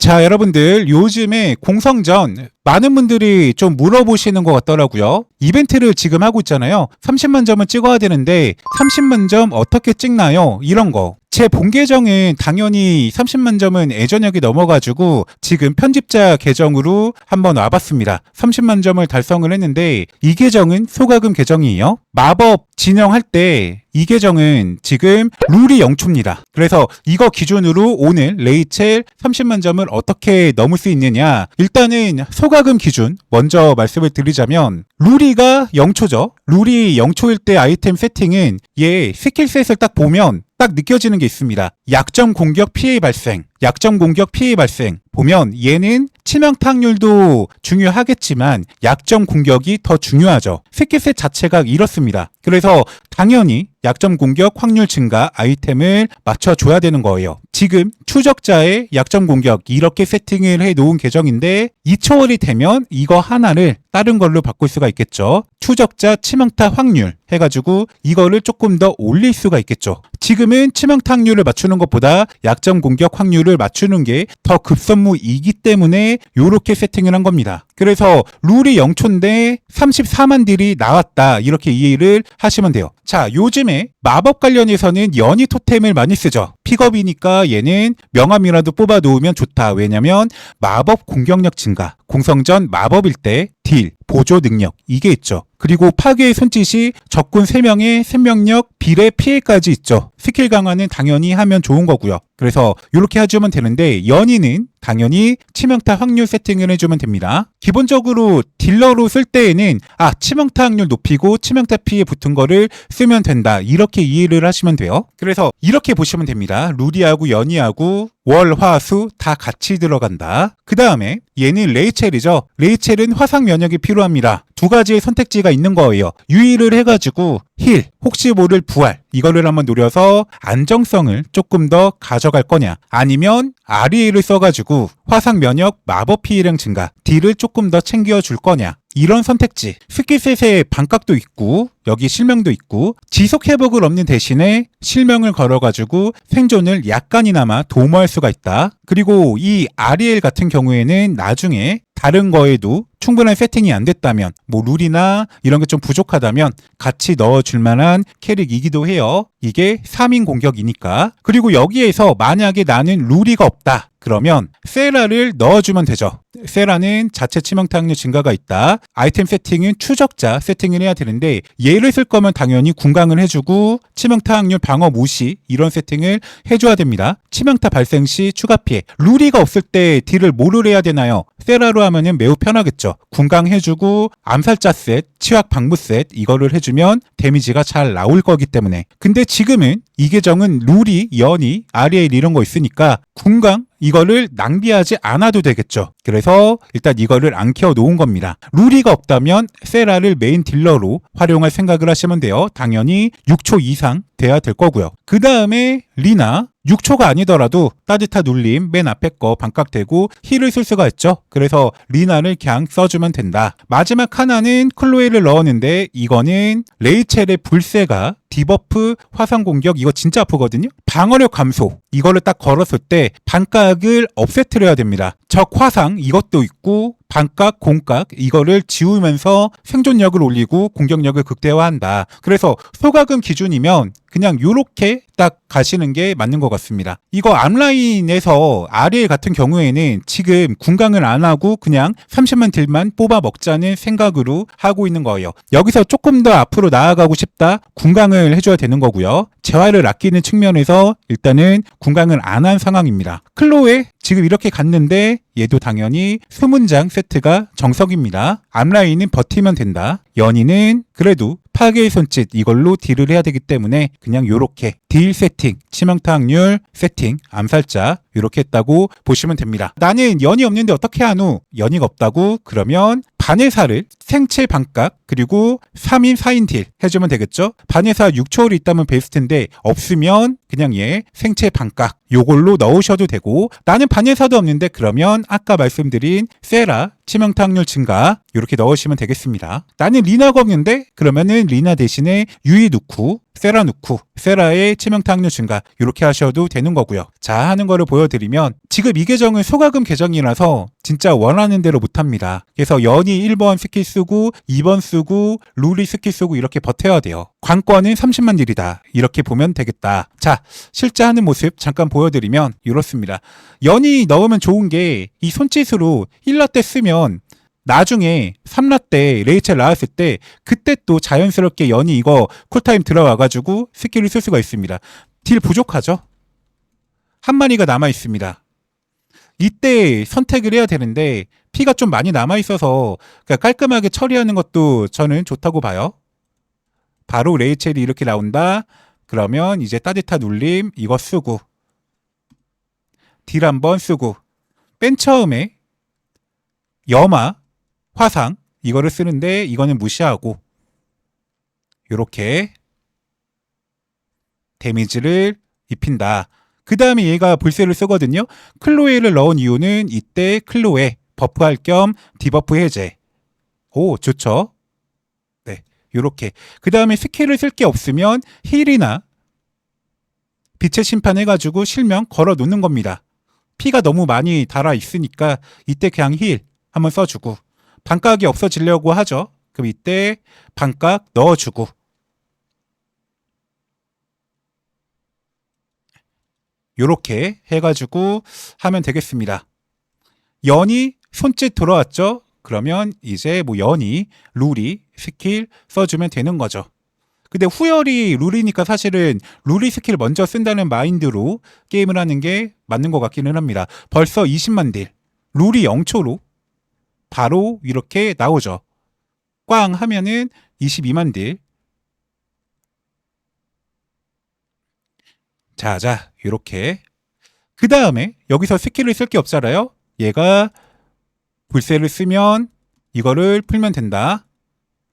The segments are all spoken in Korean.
자, 여러분들 요즘에 공성 전 많은 분들이 좀 물어보시는 것 같더라고요. 이벤트를 지금 하고 있잖아요. 30만 점은 찍어야 되는데 30만 점 어떻게 찍나요? 이런 거. 제 본 계정은 당연히 30만 점은 예전역이 넘어가지고 지금 편집자 계정으로 한번 와봤습니다. 30만 점을 달성을 했는데 이 계정은 소가금 계정이에요. 마법 진영할 때 이 계정은 지금 룰이 0초입니다. 그래서 이거 기준으로 오늘 레이첼 30만 점을 어떻게 넘을 수 있느냐. 일단은 소가금 기준 먼저 말씀을 드리자면 룰이가 0초죠. 룰이 0초일 때 아이템 세팅은 얘 스킬셋을 딱 보면 딱 느껴지는 게 있습니다. 약점 공격 피해 발생, 약점 공격 피해 발생. 보면 얘는 치명타 확률도 중요하겠지만 약점 공격이 더 중요하죠. 스킬셋 자체가 이렇습니다. 그래서 당연히 약점 공격 확률 증가 아이템을 맞춰줘야 되는 거예요. 지금 추적자의 약점 공격 이렇게 세팅을 해 놓은 계정인데 2초월이 되면 이거 하나를 다른 걸로 바꿀 수가 있겠죠. 추적자 치명타 확률 해가지고 이거를 조금 더 올릴 수가 있겠죠. 지금은 치명타 확률을 맞추는 것보다 약점 공격 확률을 맞추는 게 더 급선무이기 때문에 요렇게 세팅을 한 겁니다. 그래서 룰이 0초인데 34만 딜이 나왔다 이렇게 이해를 하시면 돼요. 자 요즘에 마법 관련해서는 연이 토템을 많이 쓰죠. 픽업이니까 얘는 명함이라도 뽑아 놓으면 좋다. 왜냐면 마법 공격력 증가, 공성전 마법일 때 딜, 보조 능력 이게 있죠. 그리고 파괴의 손짓이 적군 3명의 생명력, 비례 피해까지 있죠. 스킬 강화는 당연히 하면 좋은 거고요. 그래서 이렇게 해주면 되는데 연인은 당연히 치명타 확률 세팅을 해주면 됩니다. 기본적으로 딜러로 쓸 때에는 아 치명타 확률 높이고 치명타 피해 붙은 거를 쓰면 된다 이렇게 이해를 하시면 돼요. 그래서 이렇게 보시면 됩니다. 루디하고 연이하고 월, 화, 수 다 같이 들어간다. 그 다음에 얘는 레이첼이죠. 레이첼은 화상 면역이 필요합니다. 두 가지의 선택지가 있는 거예요. 유의를 해가지고 힐, 혹시 모를 부활 이거를 한번 노려서 안정성을 조금 더 가져갈 거냐 아니면 아리에를 써가지고 화상 면역 마법 피해량 증가 딜을 조금 더 챙겨줄 거냐 이런 선택지. 스킬셋의 반각도 있고 여기 실명도 있고 지속 회복을 없는 대신에 실명을 걸어가지고 생존을 약간이나마 도모할 수가 있다. 그리고 이 아리엘 같은 경우에는 나중에 다른 거에도 충분한 세팅이 안 됐다면 뭐 룰이나 이런 게 좀 부족하다면 같이 넣어줄 만한 캐릭이기도 해요. 이게 3인 공격이니까. 그리고 여기에서 만약에 나는 룰이가 없다. 그러면 세라를 넣어주면 되죠. 세라는 자체 치명타 확률 증가가 있다. 아이템 세팅은 추적자 세팅을 해야 되는데 얘를 쓸 거면 당연히 군강을 해주고 치명타 확률 방어 무시 이런 세팅을 해줘야 됩니다. 치명타 발생 시 추가 피해. 룰이가 없을 때 딜을 뭐를 해야 되나요? 세라로 하면은 매우 편하겠죠. 군강 해주고 암살자 셋, 치확 방부 셋 이거를 해주면 데미지가 잘 나올 거기 때문에. 근데 지금은 이 계정은 룰이, 연이, 아리엘 이런 거 있으니까 군강 이거를 낭비하지 않아도 되겠죠. 그래서 일단 이거를 안 켜어 놓은 겁니다. 룰이가 없다면 세라를 메인 딜러로 활용할 생각을 하시면 돼요. 당연히 6초 이상 돼야 될 거고요. 그 다음에 리나 6초가 아니더라도 따뜻한 눌림 맨 앞에 거 반깍대고 힐을 쓸 수가 있죠. 그래서 리나를 그냥 써주면 된다. 마지막 하나는 클로에를 넣었는데 이거는 레이첼의 불세가 디버프 화상 공격 이거 진짜 아프거든요. 방어력 감소 이거를 딱 걸었을 때 반각을 없애트려야 됩니다. 적 화상 이것도 있고 반각, 공각 이거를 지우면서 생존력을 올리고 공격력을 극대화한다. 그래서 소각은 기준이면 그냥 요렇게 딱 가시는 게 맞는 것 같습니다. 이거 암라인에서 아리엘 같은 경우에는 지금 군강을 안 하고 그냥 30만 딜만 뽑아 먹자는 생각으로 하고 있는 거예요. 여기서 조금 더 앞으로 나아가고 싶다? 군강을 해줘야 되는 거고요. 재화를 아끼는 측면에서 일단은 군강을 안 한 상황입니다. 클로에 지금 이렇게 갔는데 얘도 당연히 수문장 세트가 정석입니다. 앞라인은 버티면 된다. 연인은 그래도 파괴의 손짓 이걸로 딜을 해야 되기 때문에 그냥 요렇게 딜 세팅, 치명타 확률 세팅, 암살자 이렇게 했다고 보시면 됩니다. 나는 연이 없는데 어떻게 하노? 연이가 없다고? 그러면 반해사를 생체 반각 그리고 3인 4인 딜 해주면 되겠죠? 반해사 6초월이 있다면 베스트인데 없으면 그냥 얘 생체 반각 요걸로 넣으셔도 되고 나는 반예사도 없는데 그러면 아까 말씀드린 세라 치명타 확률 증가 이렇게 넣으시면 되겠습니다. 나는 리나가 없는데 그러면은 리나 대신에 유이 넣고 세라 넣고 세라의 치명타 확률 증가 이렇게 하셔도 되는 거고요. 자 하는 거를 보여드리면 지금 이 계정은 소가금 계정이라서 진짜 원하는 대로 못합니다. 그래서 연이 1번 스킬 쓰고 2번 쓰고 룰이 스킬 쓰고 이렇게 버텨야 돼요. 관건은 30만 딜이다. 이렇게 보면 되겠다. 자 실제 하는 모습 잠깐 보여드 리면 이렇습니다. 연이 넣으면 좋은 게 이 손짓으로 1라 때 쓰면 나중에 3라 때 레이첼 나왔을 때 그때 또 자연스럽게 연이 이거 쿨타임 들어와가지고 스킬을 쓸 수가 있습니다. 딜 부족하죠? 한 마리가 남아 있습니다. 이때 선택을 해야 되는데 피가 좀 많이 남아 있어서 그러니까 깔끔하게 처리하는 것도 저는 좋다고 봐요. 바로 레이첼이 이렇게 나온다. 그러면 이제 따뜻한 울림 이거 쓰고 딜 한번 쓰고 맨 처음에 염화 화상 이거를 쓰는데 이거는 무시하고 요렇게 데미지를 입힌다. 그 다음에 얘가 불세를 쓰거든요. 클로에를 넣은 이유는 이때 클로에 버프할 겸 디버프 해제. 오, 좋죠. 네, 요렇게. 그 다음에 스킬을 쓸 게 없으면 힐이나 빛의 심판 해가지고 실명 걸어 놓는 겁니다. 피가 너무 많이 달아 있으니까 이때 그냥 힐 한번 써주고 반각이 없어지려고 하죠. 그럼 이때 반각 넣어주고 요렇게 해가지고 하면 되겠습니다. 연이 손짓 돌아왔죠? 그러면 이제 뭐 연이 룰이 스킬 써주면 되는 거죠. 근데 후열이 룰이니까 사실은 룰이 스킬 먼저 쓴다는 마인드로 게임을 하는 게 맞는 것 같기는 합니다. 벌써 20만 딜. 룰이 0초로 바로 이렇게 나오죠. 꽝 하면은 22만 딜. 자, 자, 이렇게. 그 다음에 여기서 스킬을 쓸 게 없잖아요. 얘가 불세를 쓰면 이거를 풀면 된다.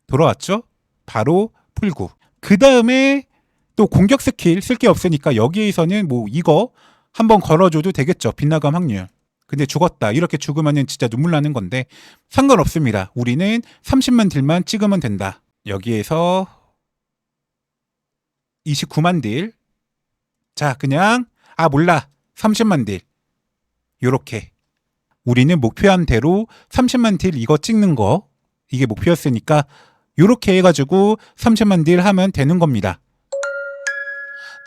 돌아왔죠? 바로 풀고. 그 다음에 또 공격 스킬 쓸 게 없으니까 여기에서는 뭐 이거 한번 걸어줘도 되겠죠. 빗나감 확률. 근데 죽었다. 이렇게 죽으면은 진짜 눈물 나는 건데 상관없습니다. 우리는 30만 딜만 찍으면 된다. 여기에서 29만 딜. 자, 그냥 아 몰라. 30만 딜. 요렇게. 우리는 목표한 대로 30만 딜 이거 찍는 거 이게 목표였으니까 요렇게 해가지고 30만 딜 하면 되는 겁니다.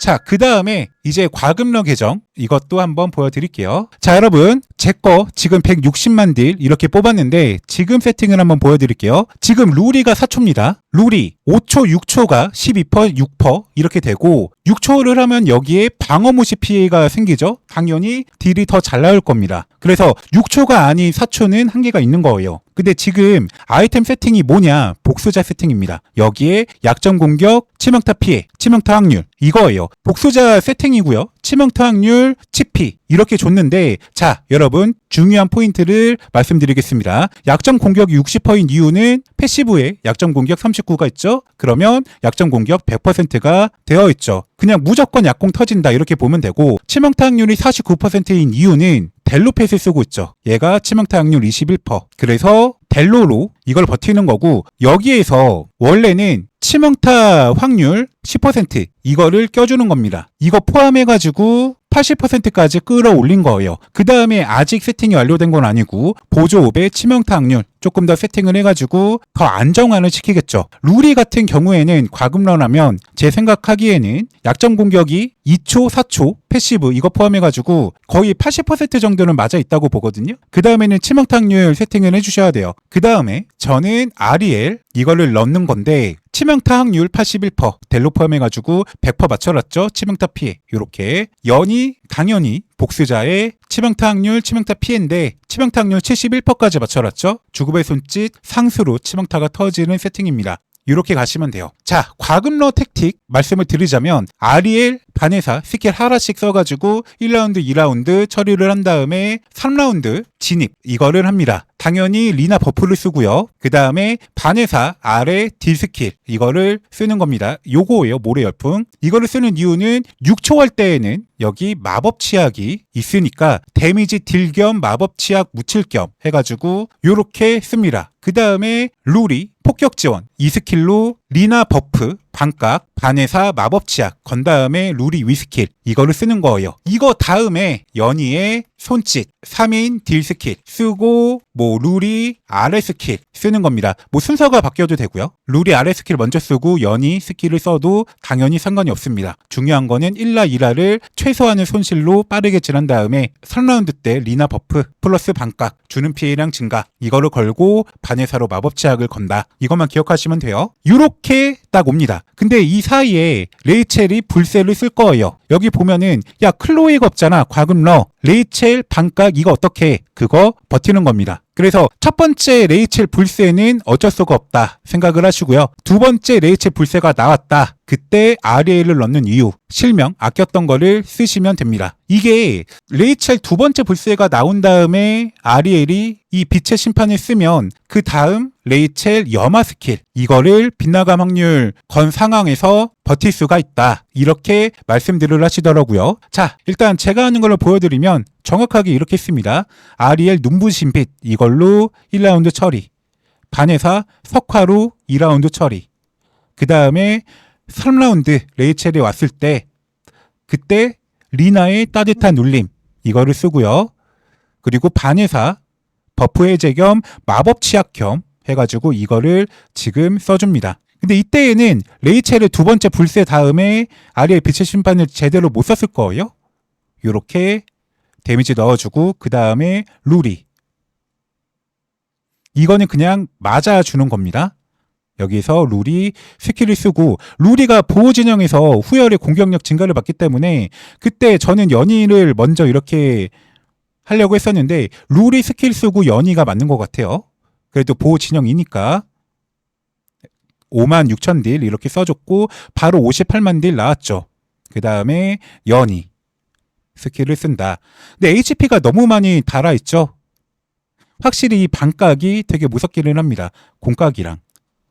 자, 그 다음에 이제 과금러 계정 이것도 한번 보여드릴게요. 자, 여러분 제 거 지금 160만 딜 이렇게 뽑았는데 지금 세팅을 한번 보여드릴게요. 지금 루리가 4초입니다. 루리 5초, 6초가 12%, 6% 이렇게 되고 6초를 하면 여기에 방어 무시 피해가 생기죠. 당연히 딜이 더 잘 나올 겁니다. 그래서 6초가 아닌 4초는 한계가 있는 거예요. 근데 지금 아이템 세팅이 뭐냐? 복수자 세팅입니다. 여기에 약점 공격, 치명타 피해, 치명타 확률 이거예요. 복수자 세팅이고요. 치명타 확률, 치피 이렇게 줬는데 자 여러분 중요한 포인트를 말씀드리겠습니다. 약점 공격이 60%인 이유는 패시브에 약점 공격 39가 있죠. 그러면 약점 공격 100%가 되어 있죠. 그냥 무조건 약공 터진다 이렇게 보면 되고 치명타 확률이 49%인 이유는 델로펫을 쓰고 있죠. 얘가 치명타 확률 21%. 그래서 델로로 이걸 버티는 거고 여기에서 원래는 치명타 확률 10% 이거를 껴주는 겁니다. 이거 포함해가지고 80%까지 끌어올린 거예요. 그 다음에 아직 세팅이 완료된 건 아니고 보조 5배 치명타 확률 조금 더 세팅을 해가지고 더 안정화를 시키겠죠. 루리 같은 경우에는 과금런 하면 제 생각하기에는 약점 공격이 2초, 4초 패시브 이거 포함해가지고 거의 80% 정도는 맞아 있다고 보거든요. 그 다음에는 치명타 확률 세팅을 해주셔야 돼요. 그 다음에 저는 아리엘 이거를 넣는 건데 치명타 확률 81% 델로 포함해가지고 100% 맞춰놨죠. 치명타 피해 이렇게 연이 당연히 복수자의 치명타 확률, 치명타 피해인데 치명타 확률 71%까지 맞춰놨죠. 주급의 손짓 상수로 치명타가 터지는 세팅입니다. 이렇게 가시면 돼요. 자, 과금러 택틱 말씀을 드리자면 아리엘 반에사 스킬 하나씩 써가지고 1라운드, 2라운드 처리를 한 다음에 3라운드 진입 이거를 합니다. 당연히 리나 버프를 쓰고요. 그 다음에 반에사 아래 딜 스킬 이거를 쓰는 겁니다. 요거예요. 모래 열풍. 이거를 쓰는 이유는 6초 할 때에는 여기 마법 치약이 있으니까 데미지 딜 겸 마법 치약 묻힐 겸 해가지고 요렇게 씁니다. 그 다음에 룰이 폭격 지원. 이 스킬로 리나 버프 반각 반에사 마법 치약 건 다음에 룰이 위스킬 이거를 쓰는 거예요. 이거 다음에 연희의 손짓 3인 딜 스킬 쓰고 뭐 룰이 아래 스킬 쓰는 겁니다. 뭐 순서가 바뀌어도 되고요. 룰이 아래 스킬 먼저 쓰고 연희 스킬을 써도 당연히 상관이 없습니다. 중요한 거는 1라 2라를 최소한의 손실로 빠르게 지난 다음에 3라운드 때 리나 버프 플러스 반각 주는 피해량 증가 이거를 걸고 반에사로 마법 치약을 건다. 이것만 기억하시면 돼요. 요렇게 딱 옵니다. 근데 이 사이에 레이첼이 불세를 쓸 거예요. 여기 보면은 야 클로이가 없잖아 과금러 레이첼 반각 이거 어떻게 해? 그거 버티는 겁니다. 그래서 첫 번째 레이첼 불세는 어쩔 수가 없다 생각을 하시고요. 두 번째 레이첼 불세가 나왔다. 그때 아리엘을 넣는 이유 실명 아꼈던 거를 쓰시면 됩니다. 이게 레이첼 두 번째 불세가 나온 다음에 아리엘이 이 빛의 심판을 쓰면 그 다음 레이첼 염화 스킬 이거를 빗나감 확률 건 상황에서 버틸 수가 있다. 이렇게 말씀들을 하시더라고요. 자, 일단 제가 하는 걸로 보여드리면 정확하게 이렇게 씁니다. 아리엘 눈부신 빛 이걸로 1라운드 처리. 반에사 석화로 2라운드 처리. 그 다음에 3라운드 레이첼이 왔을 때 그때 리나의 따뜻한 눌림 이거를 쓰고요. 그리고 반에사 버프 해제 겸 마법 치약 겸 해가지고 이거를 지금 써줍니다. 근데 이때에는 레이첼을 두 번째 불세 다음에 아리의 빛의 심판을 제대로 못 썼을 거예요. 요렇게 데미지 넣어주고 그 다음에 루리 이거는 그냥 맞아주는 겁니다. 여기서 룰이 스킬을 쓰고 루리가 보호 진영에서 후열의 공격력 증가를 받기 때문에 그때 저는 연희를 먼저 이렇게 하려고 했었는데 룰이 스킬 쓰고 연희가 맞는 것 같아요. 그래도 보호 진영이니까 5만 6천 딜 이렇게 써줬고 바로 58만 딜 나왔죠. 그 다음에 연희 스킬을 쓴다. 근데 HP가 너무 많이 달아있죠. 확실히 이 반각이 되게 무섭기는 합니다. 공각이랑.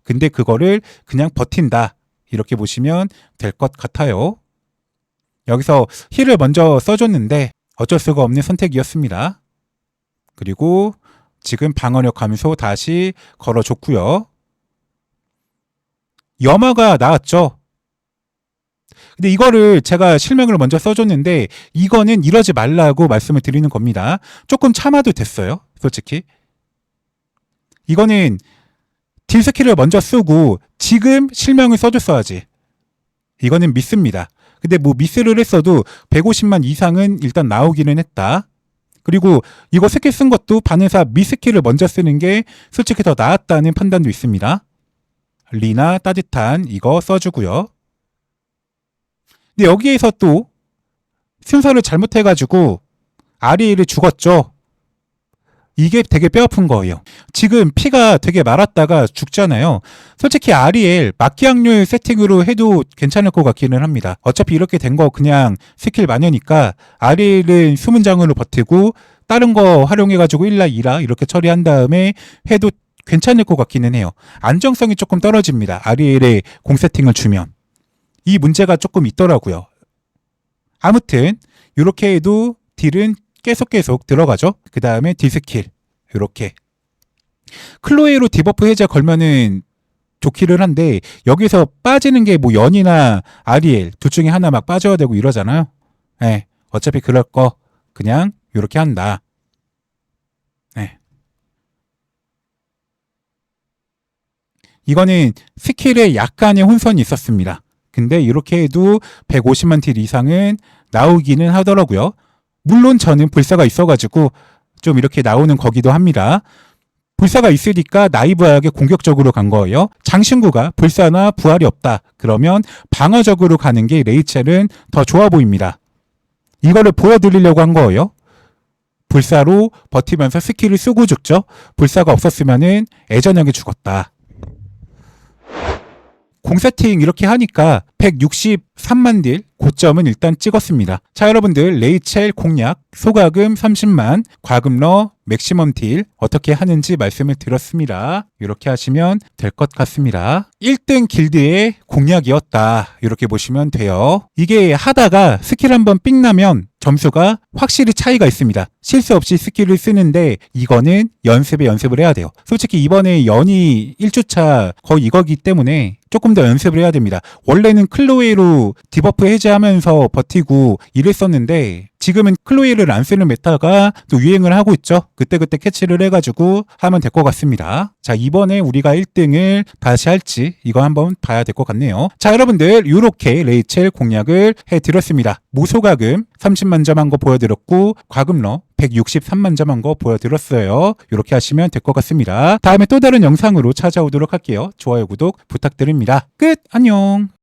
근데 그거를 그냥 버틴다. 이렇게 보시면 될 것 같아요. 여기서 힐을 먼저 써줬는데 어쩔 수가 없는 선택이었습니다. 그리고 지금 방어력 감소 다시 걸어줬고요. 염화가 나왔죠. 근데 이거를 제가 실명을 먼저 써줬는데 이거는 이러지 말라고 말씀을 드리는 겁니다. 조금 참아도 됐어요. 솔직히. 이거는 딜 스킬을 먼저 쓰고 지금 실명을 써줬어야지. 이거는 미스입니다. 근데 뭐 미스를 했어도 150만 이상은 일단 나오기는 했다. 그리고 이거 스킬 쓴 것도 반에사 미스킬을 먼저 쓰는 게 솔직히 더 나았다는 판단도 있습니다. 리나 따뜻한 이거 써주고요. 근데 여기에서 또 순서를 잘못해가지고 아리엘이 죽었죠. 이게 되게 뼈아픈 거예요. 지금 피가 되게 말았다가 죽잖아요. 솔직히 아리엘 막기 확률 세팅으로 해도 괜찮을 것 같기는 합니다. 어차피 이렇게 된 거 그냥 스킬 마녀니까 아리엘은 수문장으로 버티고 다른 거 활용해가지고 1라 2라 이렇게 처리한 다음에 해도 괜찮을 것 같기는 해요. 안정성이 조금 떨어집니다. 아리엘의 공 세팅을 주면. 이 문제가 조금 있더라고요. 아무튼 이렇게 해도 딜은 계속 계속 들어가죠. 그 다음에 디스킬 이렇게 클로에로 디버프 해제 걸면은 좋기를 한데 여기서 빠지는 게 뭐 연이나 아리엘 둘 중에 하나 막 빠져야 되고 이러잖아요. 예. 어차피 그럴 거 그냥 이렇게 한다. 예. 이거는 스킬에 약간의 혼선이 있었습니다. 근데 이렇게 해도 150만 딜 이상은 나오기는 하더라고요. 물론 저는 불사가 있어가지고 좀 이렇게 나오는 거기도 합니다. 불사가 있으니까 나이브하게 공격적으로 간 거예요. 장신구가 불사나 부활이 없다. 그러면 방어적으로 가는 게 레이첼은 더 좋아 보입니다. 이거를 보여드리려고 한 거예요. 불사로 버티면서 스킬을 쓰고 죽죠. 불사가 없었으면은 애전하게 죽었다. 공세팅 이렇게 하니까 163만 딜 고점은 일단 찍었습니다. 자, 여러분들 레이첼 공략 소가금 30만 과금러 맥시멈 딜 어떻게 하는지 말씀을 드렸습니다. 이렇게 하시면 될 것 같습니다. 1등 길드의 공략이었다. 이렇게 보시면 돼요. 이게 하다가 스킬 한번 삑 나면 점수가 확실히 차이가 있습니다. 실수 없이 스킬을 쓰는데 이거는 연습에 연습을 해야 돼요. 솔직히 이번에 연이 1주차 거의 이거기 때문에 조금 더 연습을 해야 됩니다. 원래는 클로에로 디버프 해제하면서 버티고 이랬었는데 지금은 클로에를 안 쓰는 메타가 또 유행을 하고 있죠. 그때그때 캐치를 해가지고 하면 될 것 같습니다. 자, 이번에 우리가 1등을 다시 할지 이거 한번 봐야 될 것 같네요. 자, 여러분들 이렇게 레이첼 공략을 해드렸습니다. 무소가금 30만 점 한 거 보여드렸고 과금러 163만 점 한 거 보여드렸어요. 이렇게 하시면 될 것 같습니다. 다음에 또 다른 영상으로 찾아오도록 할게요. 좋아요, 구독 부탁드립니다. 끝! 안녕!